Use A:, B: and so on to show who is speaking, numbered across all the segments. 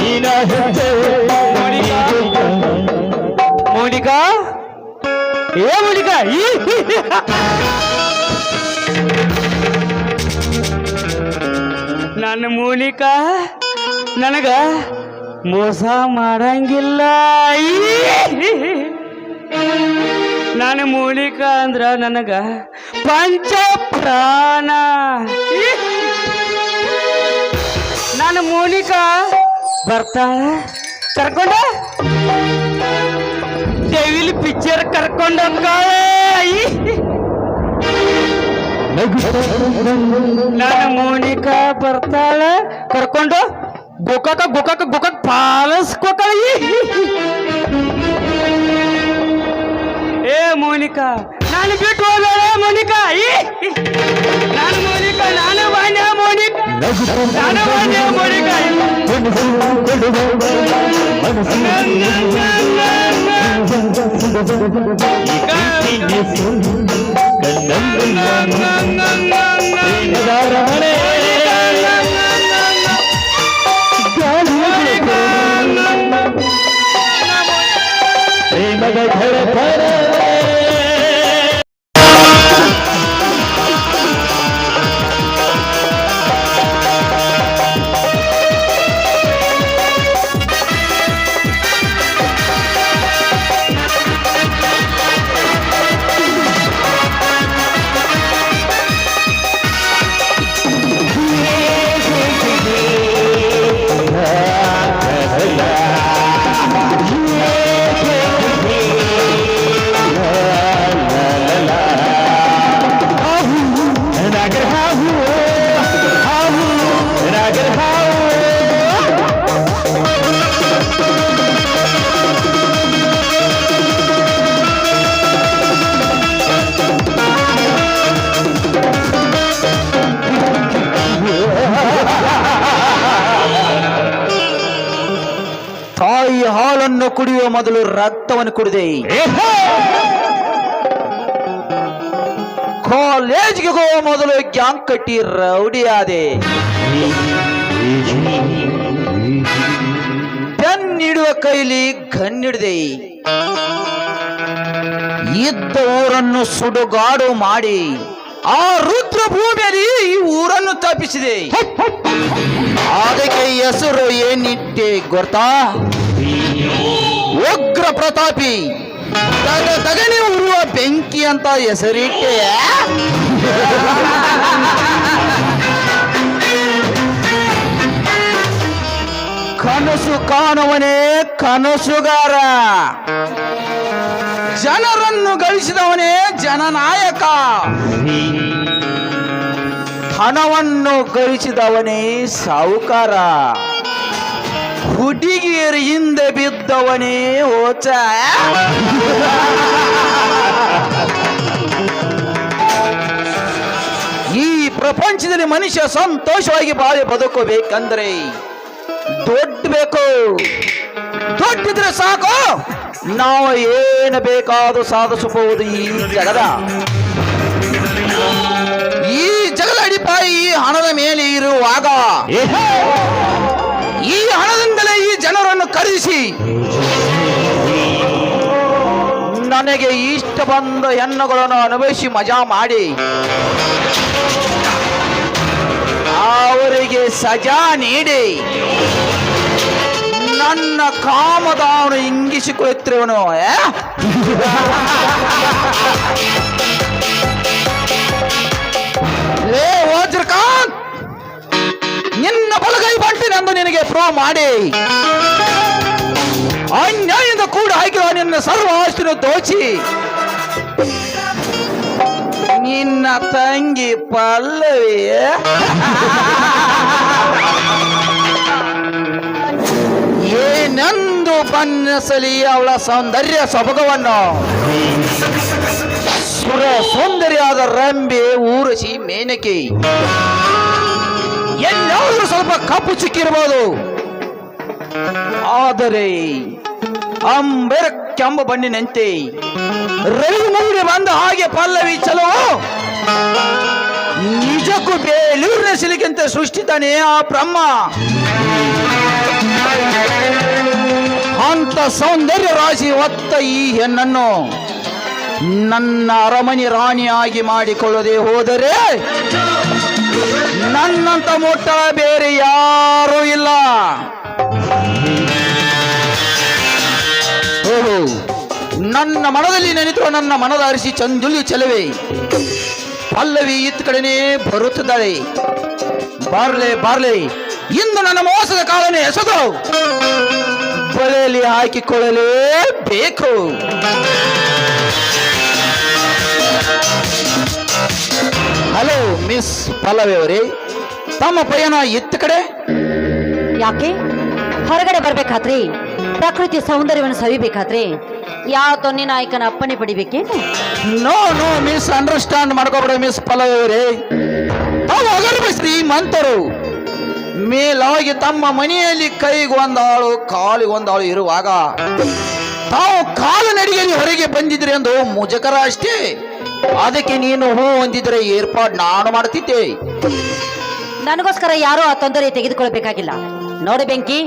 A: ನೀನ ಹೆಜ್ಜೆ.
B: ಮೋನಿಕಾ? ಏ ಮೋನಿಕಾ ನನ್ನ ಮೋನಿಕಾ ನನಗ ಮೋಸ ಮಾಡಂಗಿಲ್ಲ. ನಾನು ಮೋನಿಕಾ ಅಂದ್ರ ನನಗ ಪಂಚ ಪ್ರಾಣ. ನಾನು ಮೋನಿಕಾ ಬರ್ತಾಳ? ಕರ್ಕೊಂಡ? ಡೆವಿಲ್ ಪಿಕ್ಚರ್ ಕರ್ಕೊಂಡು ನಾನು ಮೋನಿಕಾ ಬರ್ತಾಳ? ಕರ್ಕೊಂಡು ಗೋಕಾಕ ಗೋಕಾಕ ಗೋಕಾಕ ಪಾಲಿಸ್ಕೋತಾಳ ಏ ಮೋನಿಕಾ, ನಾನು ಬಿಟ್ಟು ಹೋಗಬೇಡ ಮೋನಿಕಾ? ಈ. ನಾನು ಮೋನಿಕಾ, ನಾನು ಬಾನ್ಯ ಮೋನಿಕಾ. ನಾನು ಬಾನ್ಯ ಮೋನಿಕಾ.
A: ಪ್ರೇಮದ
B: ಕುಡಿಯುವ ಮೊದಲು ರಕ್ತವನ್ನು ಕುಡಿದೆ. ಕಾಲೇಜ್ಗೆ ಹೋಗುವ ಮೊದಲು ಗ್ಯಾಂಗ್ ಕಟ್ಟಿ ರೌಡಿ ಆದೆ. ಪೆನ್ ನೀಡುವ ಕೈಲಿ ಗನ್ನಿಡಿದೆ ಇದ್ದ ಊರನ್ನು ಸುಡುಗಾಡು ಮಾಡಿ ಆ ರುದ್ರ ಭೂಮಿಯಲ್ಲಿ ಈ ಊರನ್ನು ತಪ್ಪಿಸಿದೆ. ಅದಕ್ಕೆ ಹೆಸರು ಏನಿಟ್ಟೆ ಗೊತ್ತಾ? ಉಗ್ರ ಪ್ರತಾಪಿ ತಗಣಿ ಉರುವ ಬೆಂಕಿ ಅಂತ ಹೆಸರಿಟ್ಟೆ. ಕನಸು ಕಾಣುವನೇ ಕನಸುಗಾರ. ಜನರನ್ನು ಗಳಿಸಿದವನೇ ಜನನಾಯಕ. ಹಣವನ್ನು ಗಳಿಸಿದವನೇ ಸಾಹುಕಾರ. ಹುಡುಗಿಯರ ಹಿಂದೆ ಬಿದ್ದವನೇ ಓಚ ಈ ಪ್ರಪಂಚದಲ್ಲಿ ಮನುಷ್ಯ ಸಂತೋಷವಾಗಿ ಬಾಳಿ ಬದುಕೋಬೇಕಂದ್ರೆ ದೊಡ್ಡ ಬೇಕು. ದೊಡ್ಡಿದ್ರೆ ಸಾಕು. ನಾವು ಏನು ಬೇಕಾದರೂ ಸಾಧಿಸಬಹುದು ಈ ಜಗದ. ಈ ಜಗದ ಅಡಿಪಾಯಿ ಹಣದ ಮೇಲೆ ಇರುವಾಗ ಈ ಹಣದಿಂದಲೇ ಈ ಜನರನ್ನು ಕರೆಸಿ ನನಗೆ ಇಷ್ಟ ಬಂದ ಹೆಣ್ಣುಗಳನ್ನು ಅನುಭವಿಸಿ ಮಜಾ ಮಾಡಿ. ಅವರಿಗೆ ಸಜಾ ನೀಡಿ. ನನ್ನ ಕಾಮದವನು ಇಂಗಿಸಿಕೊಳ್ಳುತ್ತಿರುವನು ನಿನ್ನ ಬಲಗೈ ಬಂಟಿನೆಂದು ನಿನಗೆ ಪ್ರೂವ್ ಮಾಡಿ. ಅನ್ಯಾಯದ ಕೂಡ ಹಾಕಿರುವ ನಿನ್ನ ಸರ್ವ ಆಸ್ತಿನ ದೋಚಿ. ನಿನ್ನ ತಂಗಿ ಪಲ್ಲವಿ. ಏನೆಂದು ಬಣ್ಣಿಸಲಿ ಅವಳ ಸೌಂದರ್ಯ ಸೊಬಗವನ್ನು. ಸುರ ಸೌಂದರ್ಯದ ರಂಬೆ ಊರಸಿ ಮೇನಕೆ. ಎಲ್ಲಾದ್ರೂ ಸ್ವಲ್ಪ ಕಪ್ಪು ಸಿಕ್ಕಿರಬಹುದು ಆದರೆ ಅಂಬೆರ ಕೆಂಬ ಬಣ್ಣಿನಂತೆ ರವಿ ಮುಂದೆ ಬಂದ ಹಾಗೆ ಪಲ್ಲವಿ ಚಲೋ. ತೋರಿಸಲಿಕ್ಕಿಂತ ಸೃಷ್ಟಿತಾನೆ ಆ ಬ್ರಹ್ಮ. ಅಂತ ಸೌಂದರ್ಯ ರಾಶಿ ಒತ್ತ ಈ ಹೆಣ್ಣನ್ನು ನನ್ನ ಅರಮನೆ ರಾಣಿಯಾಗಿ ಮಾಡಿಕೊಳ್ಳದೆ ಹೋದರೆ ನನ್ನಂತ ಮುಟ್ಟ ಬೇರೆ ಯಾರೂ ಇಲ್ಲ. ಓಹೋ, ನನ್ನ ಮನದಲ್ಲಿ ನೆನೆತು ನನ್ನ ಮನದ ಅರಿಸಿ ಚಂದುಲಿ ಚೆಲುವೆ. ಪಲ್ಲವಿ ಇತ್ತ ಕಡೆನೇ ಬರುತ್ತಿದ್ದಾಳೆ. ಬಾರ್ಲೆ ಬಾರ್ಲೆ, ಇಂದು ನನ್ನ ಮೋಸದ ಕಾಲನೇ ಎಸೆದು ಹಾಕಿಕೊಳ್ಳಲೇ ಹಾಕಿಕೊಳ್ಳಲೇಬೇಕು. ಹಲೋ ಮಿಸ್ ಪಲ್ಲವಿ ಅವರೇ ತಮ್ಮ ಪಯಣ ಎತ್ತ ಕಡೆ.
C: ಯಾಕೆ? ಹೊರಗಡೆ ಬರ್ಬೇಕಾದ್ರೆ ಪ್ರಕೃತಿ ಸೌಂದರ್ಯವನ್ನು ಸವಿಬೇಕಾದ್ರೆ ಯಾವ ತೊನ್ನೆ ನಾಯಕನ ಅಪ್ಪಣೆ ಪಡಿಬೇಕೇನು?
B: ನೋ ನೋ ಮಿಸ್ ಅಂಡರ್ಸ್ಟ್ಯಾಂಡ್ ಮಾಡ್ಕೋಬೇಡ ಮಿಸ್ ಪಲ್ಲವಿ ಅವರೇ. ತಾವು ಶ್ರೀಮಂತರು ಮೇಲಾಗಿ ತಮ್ಮ ಮನೆಯಲ್ಲಿ ಕೈಗೆ ಒಂದಾಳು ಕಾಲಿಗೆ ಒಂದಾಳು ಇರುವಾಗ ತಾವು ಕಾಲು ನಡಿಗೆಯಲ್ಲಿ ಹೊರಗೆ ಬಂದಿದ್ರಿ ಎಂದು ಮುಜಕರ ಅಷ್ಟೇ. ಅದಕ್ಕೆ ನೀನು ಹೂ ಹೊಂದಿದ್ರೆ ಏರ್ಪಾಡ್ ನಾನು ಮಾಡ್ತಿದ್ದೆ
C: ನನಗೋಸ್ಕರ ಯಾರೂ ಆ ತೊಂದರೆ ತೆಗೆದುಕೊಳ್ಬೇಕಾಗಿಲ್ಲ ನೋಡಿ ಬೆಂಕಿ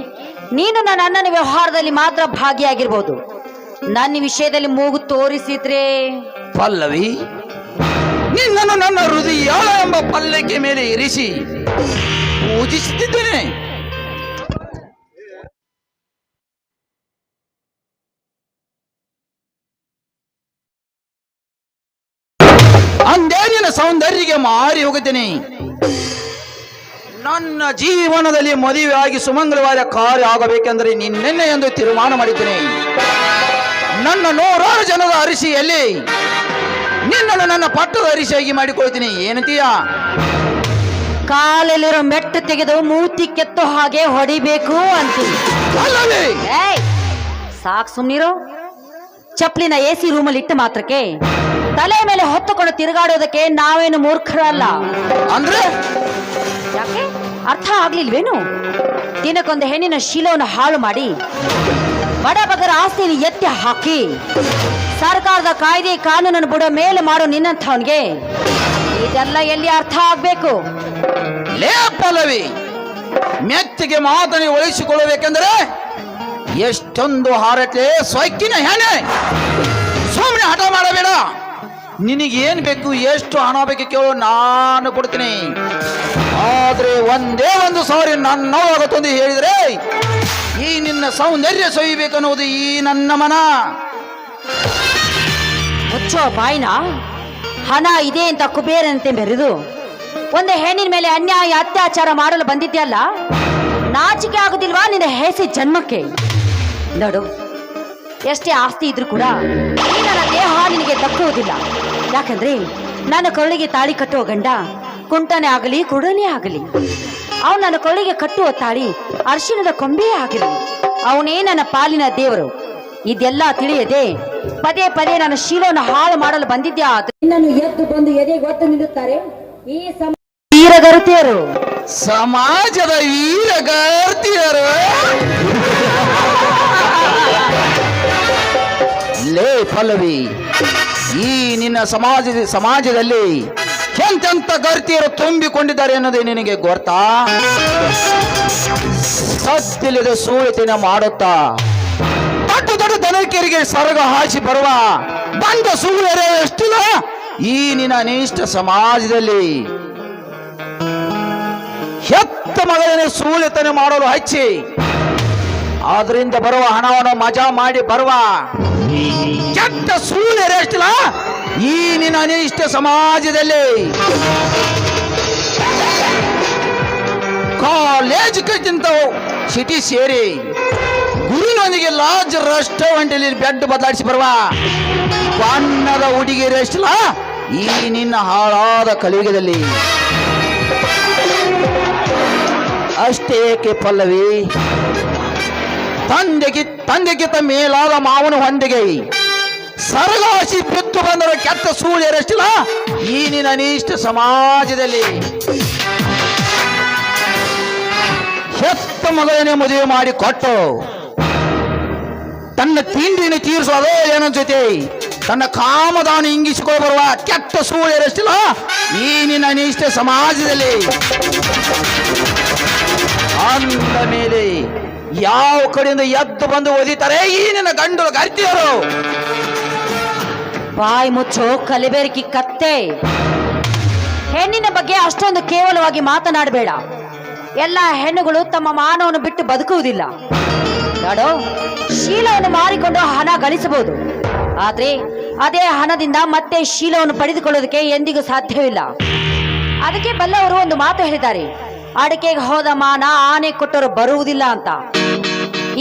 C: ನೀನು ನನ್ನ ಅಣ್ಣನ ವ್ಯವಹಾರದಲ್ಲಿ ಮಾತ್ರ ಭಾಗಿಯಾಗಿರ್ಬೋದು. ನನ್ನ ವಿಷಯದಲ್ಲಿ ಮೂಗು ತೋರಿಸಿದ್ರೆ?
B: ಪಲ್ಲವಿ ನಿನ್ನನ್ನು ನನ್ನ ಹೃದಯ ಎಂಬ ಪಲ್ಲಕ್ಕೆ ಮೇಲೆ ಇರಿಸಿ. ಪೂಜಿಸುತ್ತಿದ್ದೇನೆ. ಸೌಂದರ್ಯಗೆ ಮಾರಿ ಹೋಗುತ್ತೇನೆ ನನ್ನ ಜೀವನದಲ್ಲಿ ಮದುವೆಯಾಗಿ ಸುಮಂಗಲವಾದ ಕಾರ್ಯ ಆಗಬೇಕೆಂದರೆ ನಿನ್ನೆನ್ನೆ ಎಂದು ತೀರ್ಮಾನ ಮಾಡಿದ್ದೇನೆ. ನನ್ನ ನೂರಾರು ಜನದ ಅರಿಸಿಯಲ್ಲಿ ನಿನ್ನನ್ನು ನನ್ನ ಪಟ್ಟದ ಅರಿಸಿಯಾಗಿ ಮಾಡಿಕೊಳ್ತೀನಿ ಏನಂತೀಯ
C: ಕಾಲಲ್ಲಿರೋ ಮೆಟ್ಟು ತೆಗೆದು ಮೂತಿ ಕೆತ್ತೋ ಹಾಗೆ ಹೊಡಿಬೇಕು ಅಂತೀನಿ
B: ಅಲ್ಲವೇ
C: ಏಯ್! ಸಾಕ್ ಸುಮ್ನಿರೋ. ಚಪ್ಲಿನ ಎ ಸಿ ರೂಮಲ್ಲಿ ಇಟ್ಟು ಮಾತ್ರಕ್ಕೆ. ತಲೆ ಮೇಲೆ ಹೊತ್ತುಕೊಂಡು ತಿರುಗಾಡೋದಕ್ಕೆ ನಾವೇನು ಮೂರ್ಖರಲ್ಲ.
B: ಅಂದ್ರೆ?
C: ಯಾಕೆ? ಅರ್ಥ ಆಗ್ಲಿಲ್ವೇನು? ದಿನಕ್ಕೊಂದು ಹೆಣ್ಣಿನ ಶೀಲವನ್ನು ಹಾಳು ಮಾಡಿ ಬಡಬಗರ ಆಸ್ತಿಯನ್ನು ಎತ್ತಿ ಹಾಕಿ ಸರ್ಕಾರದ ಕಾಯ್ದೆ ಕಾನೂನನ್ನು ಬುಡ ಮೇಲೆ ಮಾಡೋ ನಿನ್ನಂಥವನ್ಗೆ ಇದೆಲ್ಲ ಎಲ್ಲಿ ಅರ್ಥ ಆಗ್ಬೇಕು?
B: ಲೇ ಪಲ್ಲವಿ ಮೆತ್ತಿಗೆ ಮಾತನೆ ಒಳಿಸಿಕೊಳ್ಳಬೇಕೆಂದರೆ ಎಷ್ಟೊಂದು ಹಾರಟ್ಲೆ ಸ್ವಕ್ಕಿನ ಹೆಣೆ ಸುಮ್ಮನೆ ಹಠ ಮಾಡಬೇಡ. ನಿನಗೇನ್ ಬೇಕು, ಎಷ್ಟು ಹಣ ಬೇಕು ಕೇಳು, ನಾನು ಕೊಡ್ತೀನಿ. ಆದರೆ ಒಂದೇ ಒಂದು ಸಾರಿ ನನ್ನ ತಂದು ಹೇಳಿದ್ರೆ, ಈ ನಿನ್ನ ಸೌಂದರ್ಯ ಸವಿಬೇಕನ್ನುವುದು ಈ ನನ್ನ ಮನ.
C: ಮುಚ್ಚೋ ಬಾಯ್ನ, ಹಣ ಇದೆ ಅಂತ ಕುಬೇರನಂತೆ ಬೆರೆದು ಒಂದು ಹೆಣ್ಣಿನ ಮೇಲೆ ಅನ್ಯಾಯ, ಅತ್ಯಾಚಾರ ಮಾಡಲು ಬಂದಿದ್ಯಲ್ಲ, ನಾಚಿಕೆ ಆಗುದಿಲ್ವಾ ನಿನ್ನ ಹೆಸಿ ಜನ್ಮಕ್ಕೆ? ನೋಡು, ಎಷ್ಟೇ ಆಸ್ತಿ ಇದ್ರೂ ಕೂಡ ದಕ್ಕುವುದಿಲ್ಲ ಯಾಕಂದ್ರೆ ನನ್ನ ಕೊಳ್ಳಿಗೆ ತಾಳಿ ಕಟ್ಟುವ ಗಂಡ ಕುಂಟನೆ ಆಗಲಿ ಕುಡನೇ ಆಗಲಿ. ಅವನು ನನ್ನ ಕೊಳ್ಳಿಗೆ ಕಟ್ಟುವ ತಾಳಿ ಅರ್ಶಿನದ ಕೊಂಬೆಯೇ ಆಗಿರಲಿ. ಅವನೇ ನನ್ನ ಪಾಲಿನ ದೇವರು. ಇದೆಲ್ಲ ತಿಳಿಯದೆ ಪದೇ ಪದೇ ನನ್ನ ಶೀಲವನ್ನು ಹಾಳು ಮಾಡಲು ಬಂದಿದ್ದೆ ನಿನ್ನನ್ನು ಎದ್ದು ಬಂದು ಎದೆಗೆ ಒತ್ತು ನಿಲ್ಲುತ್ತಾರೆ. ಈ ವೀರಗರುತಿಯರು.
B: ಸಮಾಜದ ವೀರಗಾರ್ತಿಯರು. ಲೇ ಪಲ್ಲವಿ ಈ ನಿನ್ನ ಸಮಾಜ, ಸಮಾಜದಲ್ಲಿ ಎಂತೆಂತ ಗರ್ತಿಯರು ತುಂಬಿಕೊಂಡಿದ್ದಾರೆ ಅನ್ನೋದೇ ನಿನಗೆ ಗೊತ್ತಾ? ಸತ್ತಿಲ್ಲದ ಸೂಳಿತಿನ ಮಾಡುತ್ತಾ? ದೊಡ್ಡ ದೊಡ್ಡ ದನಕೇರಿಗೆ ಸರಗ ಹಾಸಿ ಬರುವ ಬಂದ ಸುಳ್ಳರೇ ಎಷ್ಟಿಲ್ಲ? ಈ ನಿನ್ನ ಅನಿಷ್ಟ ಸಮಾಜದಲ್ಲಿ ಹೆತ್ತ ಮಗಳನ್ನೇ ಸೂಳಿತನೆ ಮಾಡಲು ಹಚ್ಚಿ ಅದರಿಂದ ಬರುವ ಹಣವನ್ನು ಮಜಾ ಮಾಡಿ ಬರುವ ಕೆಟ್ಟ ಸೂಳ್ಯರೆಷ್ಟಿಲ್ಲ ಈ ನಿನ್ನ ಅನಿಷ್ಟ ಸಮಾಜದಲ್ಲಿ. ಕಾಲೇಜ್ ಕಟ್ಟಿಂತ ಸಿಟಿ ಸೇರಿ ಗುರುನೊಂದಿಗೆ ಲಾಜ್ ರೆಸ್ಟೋರೆಂಟ್ ಬೆಡ್ ಬದಲಾಯಿಸಿ ಬರುವ ಬಣ್ಣದ ಹುಡುಗಿಯರೆಷ್ಟಿಲ್ಲ ಈ ನಿನ್ನ ಹಾಳಾದ ಕಲಿಯುಗದಲ್ಲಿ. ಅಷ್ಟೇ ಏಕೆ ಪಲ್ಲವಿ? ತಂದೆಗೆ ತಂದೆಗಿಂತ ಮೇಲಾದ ಮಾವನ ಹೊಂದಿಗೆ. ಸರಗಾಸಿ ಬಿತ್ತು ಬಂದರ ಕೆಟ್ಟ ಸೂಳ್ಯರಷ್ಟಿಲ್ಲ ಈ ನಿನ್ನ ಅನಿಷ್ಟ ಸಮಾಜದಲ್ಲಿ. ಹೆತ್ತ ಮಗನೇ ಮದುವೆ ಮಾಡಿ ಕೊಟ್ಟು ತನ್ನ ತಿಂಡಿನ ತೀರಿಸೋದು ಏನೋ ಜೊತೆ. ತನ್ನ ಕಾಮದಾನ ಇಂಗಿಸಿಕೊಂಡು ಬರುವ ಕೆಟ್ಟ ಸೂಳೆರಷ್ಟಿಲ್ಲ ಈ ನಿನ್ನ ಅನಿಷ್ಟ ಸಮಾಜದಲ್ಲಿ. ಅಂದ ಮೇಲೆ ಯಾವ ಕಡೆಯಿಂದ ಎದ್ದು ಬಂದು ಓದಿತಾರೆ ಈ ನಿನ್ನ ಗಂಡು ಗರ್ತಿಯರು
C: ಬಾಯಿ ಮುಚ್ಚೋ ಕಲಿಬೇರಿಕಿ ಕತ್ತೆ. ಹೆಣ್ಣಿನ ಬಗ್ಗೆ ಅಷ್ಟೊಂದು ಕೇವಲವಾಗಿ ಮಾತನಾಡಬೇಡ. ಎಲ್ಲ ಹೆಣ್ಣುಗಳು ತಮ್ಮ ಮಾನವನ್ನು ಬಿಟ್ಟು ಬದುಕುವುದಿಲ್ಲ. ನೋಡು, ಶೀಲವನ್ನು ಮಾರಿಕೊಂಡು ಹಣ ಗಳಿಸಬಹುದು. ಆದ್ರೆ ಅದೇ ಹಣದಿಂದ ಮತ್ತೆ ಶೀಲವನ್ನು ಪಡೆದುಕೊಳ್ಳೋದಕ್ಕೆ ಎಂದಿಗೂ ಸಾಧ್ಯವಿಲ್ಲ. ಅದಕ್ಕೆ ಬಲ್ಲವರು ಒಂದು ಮಾತು ಹೇಳಿದ್ದಾರೆ. ಅಡಿಕೆಗೆ ಹೋದ ಮಾನ ಆನೆ ಕೊಟ್ಟರು ಬರುವುದಿಲ್ಲ ಅಂತ.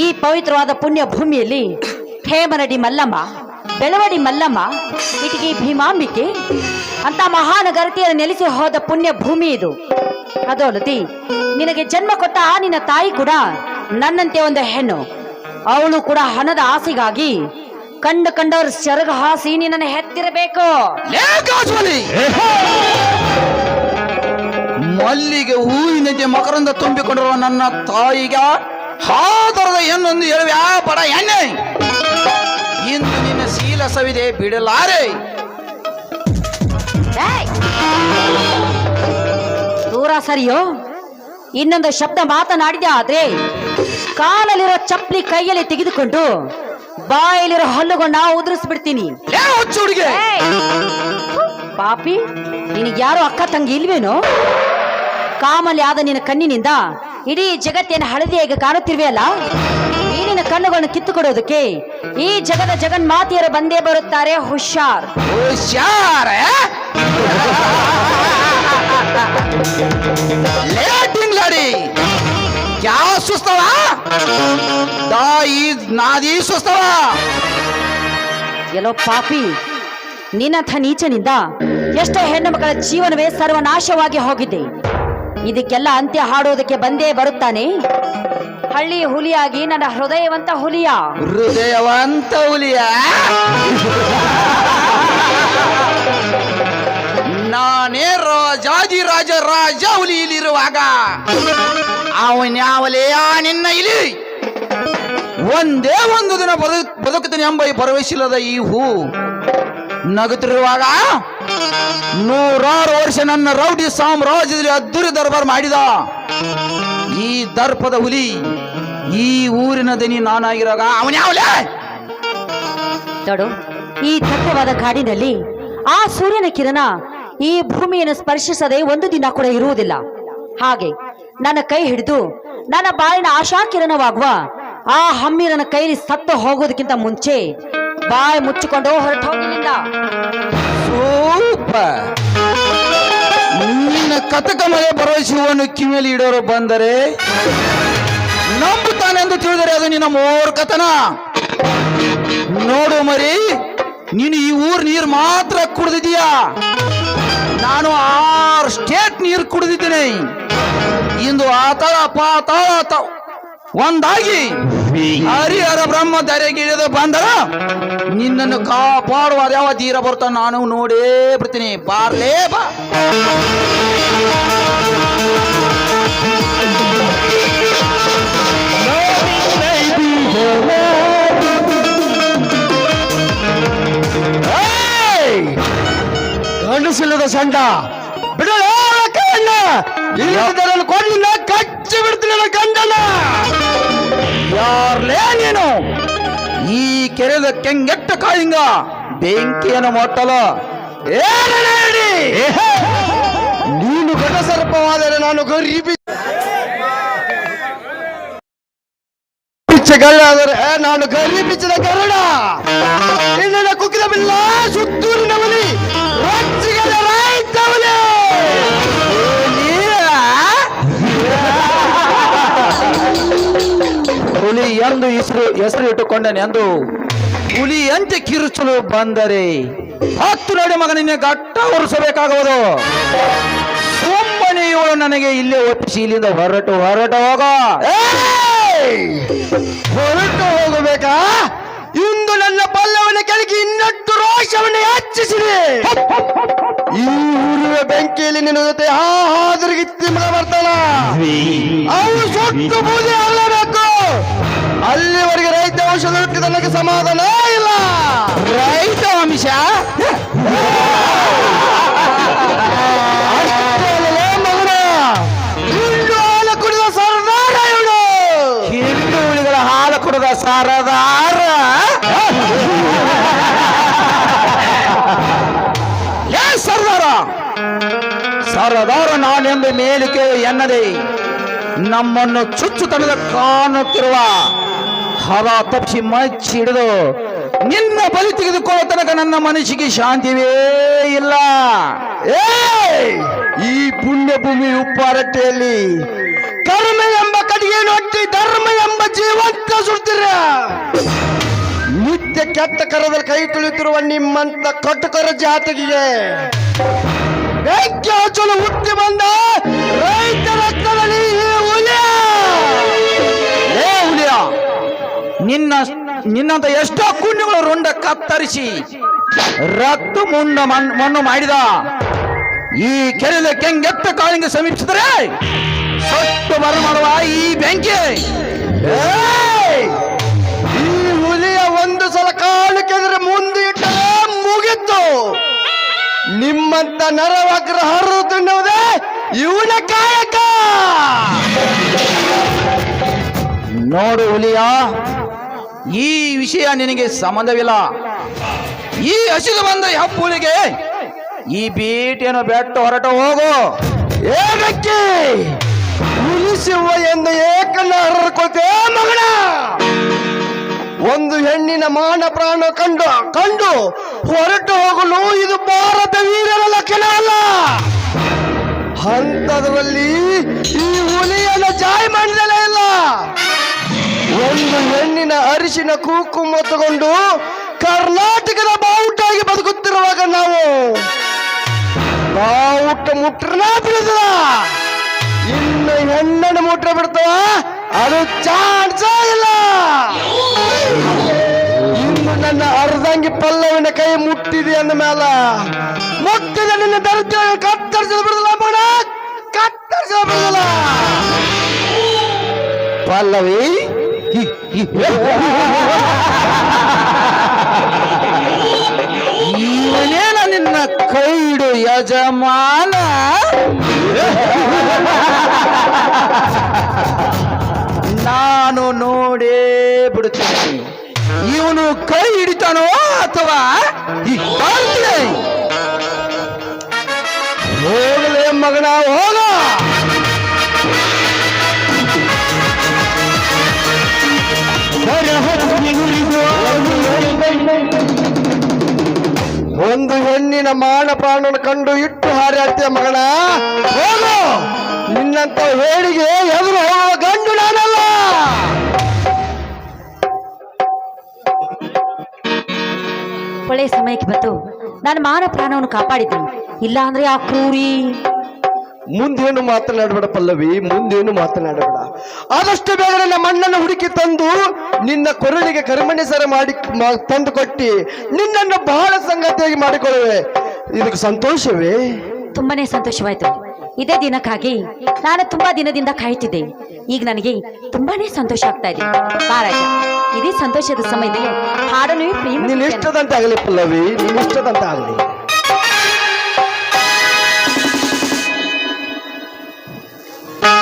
C: ಈ ಪವಿತ್ರವಾದ ಪುಣ್ಯ ಭೂಮಿಯಲ್ಲಿ ಹೇಮನಡಿ ಮಲ್ಲಮ್ಮ, ಬೆಳವಡಿ ಮಲ್ಲಮ್ಮ, ಇಟಗಿ ಭೀಮಾಂಬಿಕೆ, ಅಂತ ಮಹಾನಗರತಿಯನ್ನು ನೆಲೆಸಿ ಹೋದ ಪುಣ್ಯ ಭೂಮಿ ಇದು. ಅದೋಲತಿ ನಿನಗೆ ಜನ್ಮ ಕೊಟ್ಟ ಆ ನಿನ್ನ ತಾಯಿ ಕೂಡ ನನ್ನಂತೆ ಒಂದು ಹೆಣ್ಣು. ಅವಳು ಕೂಡ ಹಣದ ಆಸೆಗಾಗಿ ಕಂಡು ಕಂಡವರ ಸೆರಗ ಹಾಸಿ ನಿನ್ನನ್ನು ಹೆತ್ತಿರಬೇಕು!
B: ಮಲ್ಲಿಗೆ ಹೂವಿನಂತೆ ಮಕರಂದ ತುಂಬಿಕೊಂಡಿರುವ ನನ್ನ ತಾಯಿಗ ಹಾದರದ ಏನೊಂದು ಹೇಳುವ ಬಡ ಎಣ್ಣೆ ಇಂದು ನಿನ್ನ ಶೀಲ ಸವಿದೆ ಬಿಡಲಾರೆ!
C: ದೂರ ಸರಿಯೋ? ಇನ್ನೊಂದು ಶಬ್ದ ಮಾತನಾಡಿದೆ ಆದ್ರೆ ಕಾಲಲ್ಲಿರೋ ಚಪ್ಪಲಿ ಕೈಯಲ್ಲಿ ತೆಗೆದುಕೊಂಡು ಬಾಯಲ್ಲಿರೋ ಹಲ್ಲುಗಳನ್ನ ಉದುರಿಸ್ಬಿಡ್ತೀನಿ! ಪಾಪಿ ನಿನಗೆ ಯಾರು ಅಕ್ಕ ತಂಗಿ ಇಲ್ವೇನೋ? ಕಾಮಲ್ಲಿ ಆದ ನಿನ್ನ ಕಣ್ಣಿನಿಂದ ಇಡೀ ಜಗತ್ತೇನು ಹಳದಿಯಾಗಿ ಕಾಣುತ್ತಿರುವೆಯಲ್ಲ? ಈ ನಿನ್ನ ಕಣ್ಣುಗಳನ್ನು ಕಿತ್ತುಕೊಡೋದಕ್ಕೆ ಈ ಜಗದ ಜಗನ್ಮಾತೆಯರು ಬಂದೇ ಬರುತ್ತಾರೆ ಹುಷಾರ್.
B: ಹುಷಾರ ಲೇಟಿಂಗ್ ಲಾಡಿ ಸುಸ್ತವ? ದಾಯಿ ನಾದಿ ಸುಸ್ತವ?
C: ಎಲ್ಲೋ ಪಾಪಿ ನಿನ್ನಥ ನೀಚನಿಂದ ಎಷ್ಟೋ ಹೆಣ್ಣು ಮಕ್ಕಳ ಜೀವನವೇ ಸರ್ವನಾಶವಾಗಿ ಹೋಗಿದೆ. ಇದಕ್ಕೆಲ್ಲ ಅಂತ್ಯ ಹಾಡೋದಕ್ಕೆ ಬಂದೇ ಬರುತ್ತಾನೆ. ಹಳ್ಳಿ ಹುಲಿಯಾಗಿ ನನ್ನ ಹೃದಯವಂತ ಹುಲಿಯ.
B: ಹೃದಯವಂತ ಹುಲಿಯ? ನಾನೇ ರಾಜಾಜಿ ರಾಜ ರಾಜ ಹುಲಿಯಲ್ಲಿರುವಾಗ ಅವನ್ಯಾವಲೆಯ ನಿನ್ನ ಇಲಿ? ಒಂದೇ ಒಂದು ದಿನ ಬದುಕ್ ಬದುಕುತ್ತೇನೆ ಎಂಬ ಈ ಪರವಶಿಲ್ಲದ ಈ ಹೂ ನಗುತ್ತಿರುವಾಗ ನೂರಾರು ವರ್ಷ ನನ್ನ ರೌಡಿ ಸಾಮ್ರಾಜ್ಯದಲ್ಲಿ ಅದ್ದೂರಿ ದರ್ಬಾರ್ ಮಾಡಿದ ಈ ದರ್ಪದ ಹುಲಿ, ಈ ಊರಿನ ದನಿ ನಾನಾಗಿರುವಾಗ ಅವನ
C: ನೋಡು, ಈ ದಟ್ಟವಾದ ಕಾಡಿನಲ್ಲಿ ಆ ಸೂರ್ಯನ ಕಿರಣ ಈ ಭೂಮಿಯನ್ನು ಸ್ಪರ್ಶಿಸದೆ ಒಂದು ದಿನ ಕೂಡ ಇರುವುದಿಲ್ಲ. ಹಾಗೆ ನನ್ನ ಕೈ ಹಿಡಿದು ನನ್ನ ಬಾಳಿನ ಆಶಾ ಕಿರಣವಾಗುವ ಆ ಹಮ್ಮಿ ನನ್ನ ಕೈಲಿ ಸತ್ತು ಹೋಗೋದಕ್ಕಿಂತ ಮುಂಚೆ ಬಾಯಿ ಮುಚ್ಚಿಕೊಂಡು ಹೊರಟು
B: ನಿನ್ನ ಕಥಕ ಮಳೆ ಭರವಸೆಯನ್ನು ಕಿವಿಯಲ್ಲಿ ಇಡೋರು ಬಂದರೆ ನಂಬುತ್ತಾನೆಂದು ತಿಳಿದರೆ ಅದು ನಿನ್ನ ಮೂರ್ಖತನ. ನೋಡು ಮರಿ, ನೀನು ಈ ಊರ್ ನೀರು ಮಾತ್ರ ಕುಡಿದಿದೀಯಾ ನಾನು ಆರು ಸ್ಟೇಟ್ ನೀರು ಕುಡಿದಿದ್ದೇನೆ. ಇಂದು ಆತಳ ಪಾತಾಳ ಒಂದಾಗಿ. ಹರಿಹರ ಬ್ರಹ್ಮ ಧರೆಗಿಳಿದು ಬಂದರ ನಿನ್ನನ್ನು ಕಾಪಾಡುವ ಯಾವ ತೀರ ಬರ್ತಾ ನಾನು ನೋಡೇ ಬಿಡ್ತೀನಿ ಬಾರ್ಲೇ ಬಾ
D: ಗಂಡಸಿಲ್ಲದ ಸಂಡ ಬಿಡಲ ಕಣ್ಣ ಕೊಡಲಿಲ್ಲ ಕೊಂಡಿಲ್ಲ ಕಚ್ಚಿ ಬಿಡ್ತೀನಿ ಗಂಡನ.
B: ಯಾರ್ಲೇ ನೀನು, ಈ ಕೆರೆದ ಕೆಂಗೆಟ್ಟ ಕಾಯಿಂಗ ಬೆಂಕಿಯನ್ನು ಮೊಟ್ಟಲ
D: ನೀನು ಗಡ ಸರ್ಪವಾದರೆ ನಾನು ಗರಿಬಿ. ಪಿಚ್ಚಗಳ್ಳಾದರೆ ನಾನು ಗರಿ ಪಿಚ್ಚದ ಗರುಡ. ನಿನ್ನ ಕುಕ್ಕಿದ ಬಿಲ್ಲ ಸುತ್ತೂರಿನ ಹುಲಿ
B: ಹುಲಿ ಎಂದು ಹೆಸರು ಹೆಸರು ಹುಲಿ ಹುಲಿಯಂತೆ ಕಿರುಚಲು ಬಂದರೆ ಹತ್ತು ನಡೆ ಮಗ ಘಟ್ಟ ಗಟ್ಟ ಉರಿಸಬೇಕಾಗುವುದು ಸುಮ್ಮನೆ ಇವಳು ನನಗೆ ಇಲ್ಲೇ ಒಪ್ಪಿಸಿ ಇಲ್ಲಿಂದ ಹೊರಟು ಹೊರಟು ಹೋಗ.
D: ಹೊರಟು ಹೋಗಬೇಕಾ? ಇಂದು ನನ್ನ ಬಲ್ಲವನ ಕೆಳಗೆ ಇನ್ನಷ್ಟು ರೋಷವನ್ನು ಹೆಚ್ಚಿಸಿದೆ. ಈ ಊರಿನ ಬೆಂಕಿಯಲ್ಲಿ ನಿನ್ನ ಜೊತೆ ಹಾ ಹಾದ್ರಿಗೆ ತಿಮ್ಮಗ ಬರ್ತಾನ ಅವನು ಸುಟ್ಟು ಬೂದಿ ಅಲ್ಲಬೇಕು ಅಲ್ಲಿವರೆಗೆ ರೈತ ಔಷಧ ಹುಟ್ಟಿದ ನನಗೆ ಸಮಾಧಾನ ಇಲ್ಲ.
B: ರೈತ
D: ಅಂಶ ಹಿಂಡು ಹಾಲು ಕುಡಿದ ಸರ್ದಾರ ಇವನು.
B: ಹಿಂಡು ಉಳಿಗಳ ಹಾಲು ಕುಡಿದ ಸರದಾರ? ಏ ಸರ್ದಾರ ಸರದಾರ ನಾನೆಂದು ಮೇಲಿಕೆ ಎನ್ನದೆ. ನಮ್ಮನ್ನು ಚುಚ್ಚುತನದ ಕಾಣುತ್ತಿರುವ ಹವ ತಪ್ಪಿಸಿ ಮಚ್ಚಿ ಹಿಡಿದು ನಿನ್ನ ಬಲಿ ತೆಗೆದುಕೊಳ್ಳುವ ತನಕ ನನ್ನ ಮನಸ್ಸಿಗೆ ಶಾಂತಿವೇ ಇಲ್ಲ.
D: ಏಯ್! ಈ ಪುಣ್ಯ ಭೂಮಿ ಉಪ್ಪಾರಟ್ಟೆಯಲ್ಲಿ ಕರ್ಮ ಎಂಬ ಕಡಿಗೆ ನೋಟ್ಟಿ ಧರ್ಮ ಎಂಬ ಜೀವಂತ ಸುಡ್ತೀರ ನಿತ್ಯ ಕೆಟ್ಟ ಕರದಲ್ಲಿ ಕೈ ತುಳಿತಿರುವ ನಿಮ್ಮಂತ ಕಟ್ಟುಕರ ಜಾತಿಗೆ. ಹುಟ್ಟಿ ಬಂದ ರೈತ
B: ನಿನ್ನ ನಿನ್ನಂತ ಎಷ್ಟೋ ಕುಂಡಿಗಳು ರುಂಡ ಕತ್ತರಿಸಿ ರಕ್ತ ಮುಂಡ ಮಣ್- ಮಣ್ಣು ಮಾಡಿದ. ಈ ಕೆರೆದ ಕೆಂಗೆತ್ತ ಕಾಳಿಂಗ ಸಮೀಪಿಸಿದರೆ ಸೊಟ್ಟು ಬರ ಮಾಡುವ ಈ ಬೆಂಕಿ!
D: ಈ ಹುಲಿಯ ಒಂದು ಸಲ ಕಾಲು ಕೆದರೆ ಮುಂದೆ ಇಟ್ಟರೆ ಮುಗಿತು ನಿಮ್ಮಂತ ನರವಗ್ರಹರು ತಿನ್ನುವುದೇ ಇವನ ಕಾಯಕ.
B: ನೋಡು ಹುಲಿಯ ಈ ವಿಷಯ ನಿನಗೆ ಸಂಬಂಧವಿಲ್ಲ. ಈ ಹಸಿದು ಬಂದ ಹೆಪ್ಪುಳಿಗೆ ಈ ಬೀಟಿಯನ್ನು ಬೆಟ್ಟ ಹೊರಟ ಹೋಗು.
D: ಏನಕ್ಕೆ ಉಳಿಸುವ ಎಂದು ಏಕನ್ನ ಮಗನ. ಒಂದು ಹೆಣ್ಣಿನ ಮಾನ ಪ್ರಾಣ ಕಂಡು ಕಂಡು ಹೊರಟು ಹೋಗಲು ಇದು ಭಾರತ ವೀರರ ಲಕ್ಷಣ ಅಲ್ಲ. ಹಂತದಲ್ಲಿ ಒಂದು ಹೆಣ್ಣಿನ ಅರಿಶಿನ ಕುಂಕುಮ ತಗೊಂಡು ಕರ್ನಾಟಕದ ಬಾವುಟಾಗಿ ಬದುಕುತ್ತಿರುವಾಗ ನಾವು ಬಾವುಟ ಮುಟ್ರನ ಬಿಡುತ್ತದ ಇನ್ನು ಹೆಣ್ಣನ್ನು ಮುಟ್ರ ಬಿಡ್ತವ? ಅದು ಚಾನ್ಸ ಇಲ್ಲ. ಇನ್ನು ನನ್ನ ಅರ್ಧಂಗಿ ಪಲ್ಲವಿನ ಕೈ ಮುಟ್ಟಿದೆ ಅಂದ ಮೇಲ ಮುಟ್ಟಿದ ನಿನ್ನ ದರಿದ್ರ ಕತ್ತರಿಸಲು ಬಿಡುದಿಲ್ಲ ಮಗನ. ಕತ್ತರಿಸಲು ಬಿಡುದಿಲ್ಲ.
B: ಪಲ್ಲವಿ ಇವನೇನ ನಿನ್ನ ಕೈಡು ಯಜಮಾನ ನಾನು ನೋಡೇ ಬಿಡುತ್ತೇನೆ ಇವನು ಕೈ ಹಿಡಿತಾನೋ ಅಥವಾ ಈ?
D: ಹೋಗಲೇ ಮಗನ ಹೋಗ ಒಂದು ಹೆಣ್ಣಿನ ಮಾನ ಪ್ರಾಣನ ಕಂಡು ಇಟ್ಟು ಹಾರಾಡ್ತೀಯ ಮಗನ ಹೋಗು. ನಿನ್ನಂತ ಹೇಳಿಗೆ ಎದುರು ಹೋಗುವ ಗಂಡು ನಾನಲ್ಲ.
C: ಒಳ್ಳೆಯ ಸಮಯಕ್ಕೆ ಬಂತು ನಾನು ಮಾನ ಪ್ರಾಣವನ್ನು ಕಾಪಾಡಿದ್ದೀನಿ. ಇಲ್ಲ ಅಂದ್ರೆ ಆ ಕ್ರೂರಿ
D: ಮುಂದೇನು ಮಾತನಾಡಬೇಡ ಪಲ್ಲವಿ ಮುಂದೇನು ಮಾತನಾಡಬೇಡ. ಆದಷ್ಟು ಬೇಗ ನನ್ನ ಮಣ್ಣನ್ನು ಹುಡುಕಿ ತಂದು ನಿನ್ನ ಕೊರಳಿಗೆ ಕರ್ಮಣಿಸರ ಮಾಡಿ ತಂದು ಕೊಟ್ಟಿ ನಿನ್ನನ್ನು ಬಹಳ ಸಂಗತಿಯಾಗಿ ಮಾಡಿಕೊಳ್ಳುವೆ. ಇದಕ್ಕೆ ಸಂತೋಷವೇ?
C: ತುಂಬಾನೇ ಸಂತೋಷವಾಯ್ತು. ಇದೇ ದಿನಕ್ಕಾಗಿ ನಾನು ತುಂಬಾ ದಿನದಿಂದ ಕಾಯ್ತಿದ್ದೆ ಈಗ ನನಗೆ ತುಂಬಾನೇ ಸಂತೋಷ ಆಗ್ತಾ ಇದೆ. ಮಹಾರಾಜ ರಾಜ ಇದೇ ಸಂತೋಷದ ಸಮಯದಲ್ಲಿ ಹಾಡಲು ಪ್ರೇಮ
D: ನಿನ್ನ
C: ಪಲ್ಲವಿ
D: ಇಷ್ಟದಂತೆ ಆಗಲಿ. ಪಲ್ಲವಿ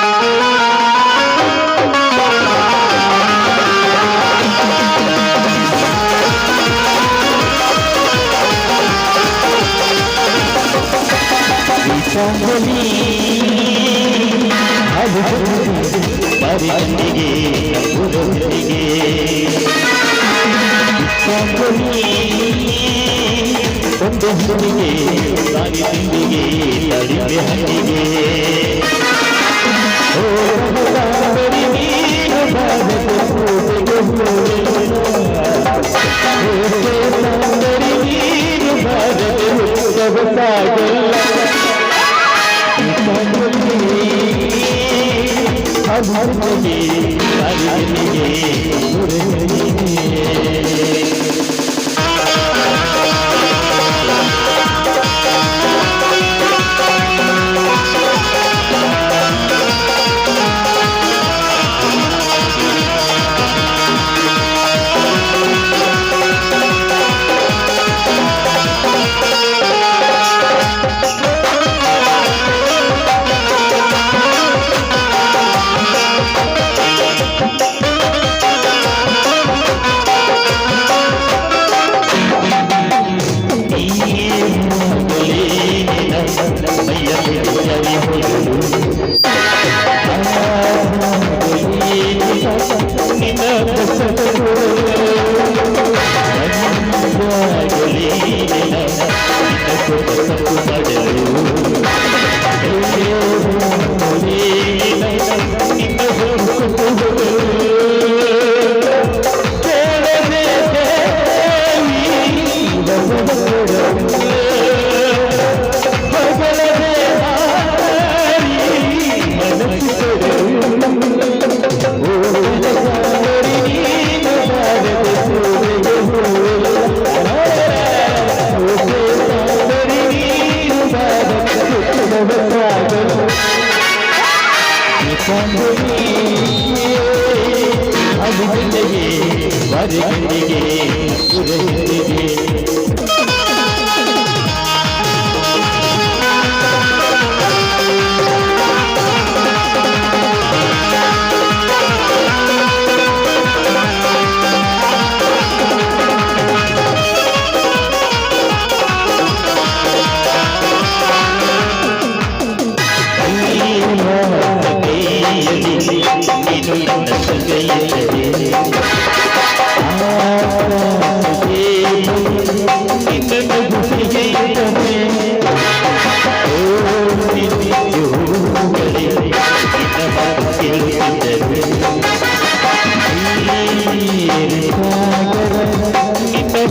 D: ನಿನ್ನ ಇಷ್ಟದಂತೆ ಆಗಲಿ
A: ಪರಿಗಣಿಗೆ ನಗುರೊಂದಿಗೆ ಒಂದು ಹುಡುಗಿಗೆ ಸಾಗಿ ತಿಂಡಿಗೆ ತಡಿವೆ ಹಣ್ಣಿಗೆ ಓ ಕಾದರಿ ನೀನು ಬಾರದೆ ಪೂಜೆಗೆ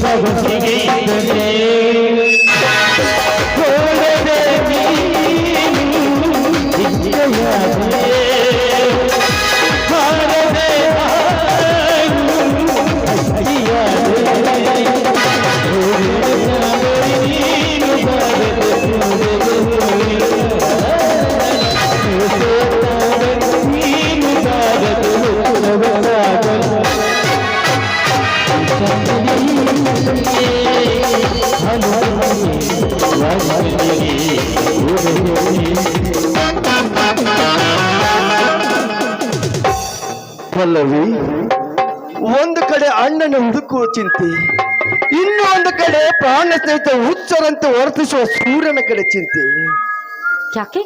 A: सब
D: ಪಲ್ಲವಿ ಒಂದು ಕಡೆ ಅಣ್ಣನ ಹುಡುಕುವ ಚಿಂತೆ ಇನ್ನು ಒಂದು ಕಡೆ ಪ್ರಾಣ ಸಹಿತ ಹುಚ್ಚರಂತೆ ವರ್ತಿಸುವ ಸೂರ್ಯನ ಕಡೆ ಚಿಂತೆ.
C: ಯಾಕೆ?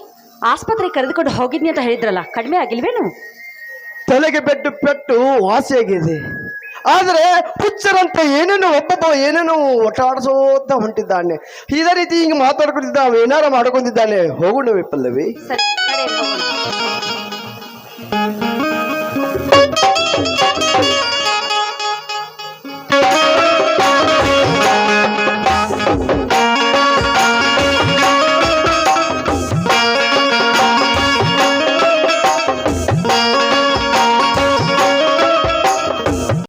C: ಆಸ್ಪತ್ರೆ ಕರೆದುಕೊಂಡು ಹೋಗಿದ್ನಿ ಅಂತ ಹೇಳಿದ್ರಲ್ಲ ಕಡಿಮೆ ಆಗಿಲ್ವೇನು
D: ತಲೆಗೆ ಬೆಟ್ಟು ಪೆಟ್ಟು ವಾಸಿಯಾಗಿದೆ. ಆದರೆ ಹುಚ್ಚರಂತೆ ಏನೇನು ಒಬ್ಬೊಬ್ಬ ಏನೇನೋ ಒಟ್ಟಾಡಿಸೋತ ಹೊಂಟಿದ್ದಾನೆ. ಇದೇ ರೀತಿ ಹಿಂಗೆ ಮಾತಾಡ್ಕೊಂಡಿದ್ದ ಏನಾರ ಮಾಡ್ಕೊಂಡಿದ್ದಾನೆ? ಹೋಗೋಣ ಪಲ್ಲವಿ.